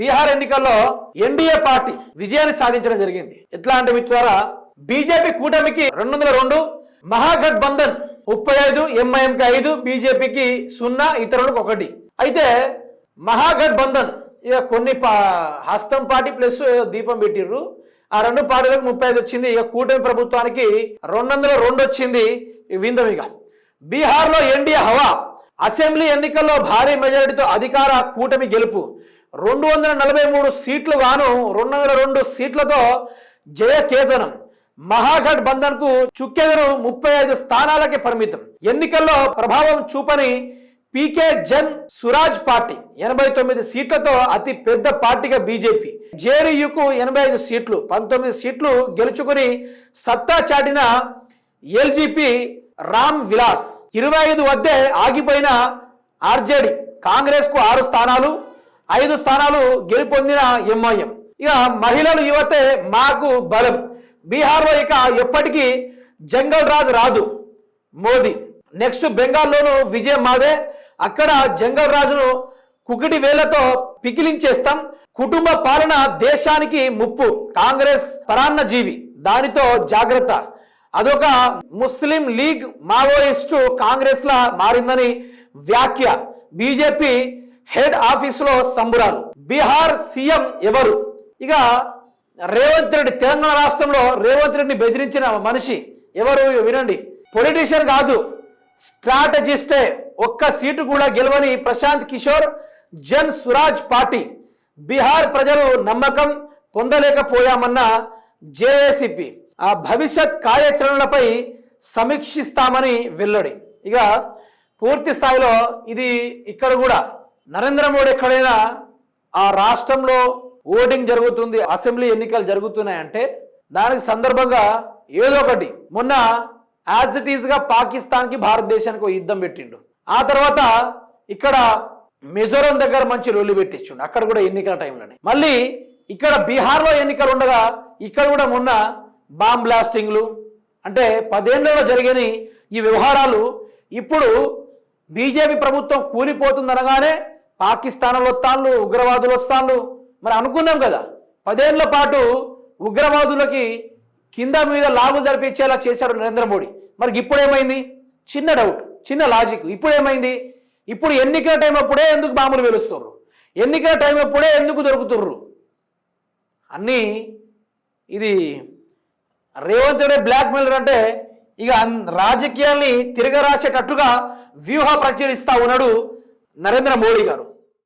బీహార్ ఎన్నికల్లో NDA party విజయాన్ని సాధించడం జరిగింది. ఎట్లా అంటే మిత్రులారా బీజేపీ కూటమికి రెండు వందల రెండు మహాగఠబంధన్ ముప్పై ఐదు ఎంఐఎంకి ఐదు బీజేపీకి సున్నా ఇతరులకు ఒకటి. అయితే మహాగఠబంధన్ ఇక కొన్ని పా హస్తం పార్టీ ప్లస్ దీపం పెట్టిర్రు. ఆ రెండు పార్టీలకు ముప్పై ఐదు వచ్చింది. ఇక కూటమి ప్రభుత్వానికి రెండు వందల రెండు వచ్చింది విందమిగా. బీహార్లో ఎన్డీఏ హవా. అసెంబ్లీ ఎన్నికల్లో భారీ మెజారిటీతో అధికార కూటమి గెలుపు. రెండు వందల నలభై మూడు సీట్లు గాను రెండు వందల రెండు సీట్లతో జయకేతనం. మహాగఢ్ బంధన్కు చుక్కెదురు ముప్పై ఐదు స్థానాలకే పరిమితం. ఎన్నికల్లో ప్రభావం చూపని పీకే జన్ సురాజ్ పార్టీ ఎనభై తొమ్మిది సీట్లతో అతి పెద్ద పార్టీగా బీజేపీ. జేడీయూకు ఎనభై ఐదు సీట్లు పంతొమ్మిది సీట్లు గెలుచుకుని సత్తా చాటిన ఎల్జీపీ రామ్ విలాస్. ఇరవై ఐదు వద్దే ఆగిపోయిన ఆర్జేడీ. కాంగ్రెస్కు ఆరు స్థానాలు ఐదు స్థానాలు గెలుపొందిన ఎంఐఎం. ఇక మహిళలు యువతే మాకు బలం. బీహార్లో ఇక ఎప్పటికీ జంగల్ రాజ్ రాదు. మోదీ. నెక్స్ట్ బెంగాల్లోను విజయం మాదే. అక్కడ జంగల్ రాజును కుకిటి వేలతో పికిలించేస్తాం. కుటుంబ పాలన దేశానికి ముప్పు. కాంగ్రెస్ పరాన్న జీవి దానితో జాగ్రత్త. అదొక ముస్లిం లీగ్ మావోయిస్టు కాంగ్రెస్ లా మారిందని వ్యాఖ్య. బీజేపీ హెడ్ ఆఫీసులో సంబురాలు. బీహార్ సీఎం ఎవరు? ఇక రేవంత్ రెడ్డి తెలంగాణ రాష్ట్రంలో రేవంత్ రెడ్డిని బెదిరించిన మనిషి ఎవరు? వినండి. పొలిటీషియన్ కాదు స్ట్రాటజిస్టే. ఒక్క సీటు కూడా గెలవని ప్రశాంత్ కిషోర్ జన్ స్వరాజ్ పార్టీ. బీహార్ ప్రజలు నమ్మకం పొందలేకపోయామన్న జేఏసీపీ. ఆ భవిష్యత్ కార్యాచరణలపై సమీక్షిస్తామని వెల్లడి. ఇక పూర్తి స్థాయిలో ఇది ఇక్కడ కూడా. నరేంద్ర మోడీ ఎక్కడైనా ఆ రాష్ట్రంలో ఓటింగ్ జరుగుతుంది అసెంబ్లీ ఎన్నికలు జరుగుతున్నాయంటే దానికి సందర్భంగా ఏదో ఒకటి. మొన్న యాజ్ ఇట్ ఈస్గా పాకిస్తాన్కి భారతదేశానికి ఒక యుద్ధం పెట్టిండు. ఆ తర్వాత ఇక్కడ మిజోరం దగ్గర మంచి రొల్లు పెట్టించుండు. అక్కడ కూడా ఎన్నికల టైంలోనే. మళ్ళీ ఇక్కడ బీహార్లో ఎన్నికలు ఉండగా ఇక్కడ కూడా మొన్న బాంబ్ బ్లాస్టింగ్లు అంటే పదేళ్ళలో జరిగిన ఈ వ్యవహారాలు ఇప్పుడు బీజేపీ ప్రభుత్వం కూలిపోతుందనగానే పాకిస్తాన్లు వస్తాన్లు ఉగ్రవాదులు వస్తాన్లు. మరి అనుకున్నాం కదా పదేళ్ళ పాటు ఉగ్రవాదులకి కింద మీద లాగులు జరిపించేలా చేశాడు నరేంద్ర మోడీ. మరి ఇప్పుడు ఏమైంది చిన్న డౌట్ చిన్న లాజిక్ ఇప్పుడు ఏమైంది ఇప్పుడు ఎన్నికల టైం అప్పుడే ఎందుకు బాంబులు వెలుస్తుర్రు ఎన్నికల టైం అప్పుడే ఎందుకు దొరుకుతుర్రు? అన్నీ ఇది రేవంత్ రెడ్డి బ్లాక్ మెయిలర్ అంటే ఇక రాజకీయాల్ని తిరగరాసేటట్టుగా వ్యూహ ప్రచురిస్తా ఉన్నాడు నరేంద్ర మోడీ గారు.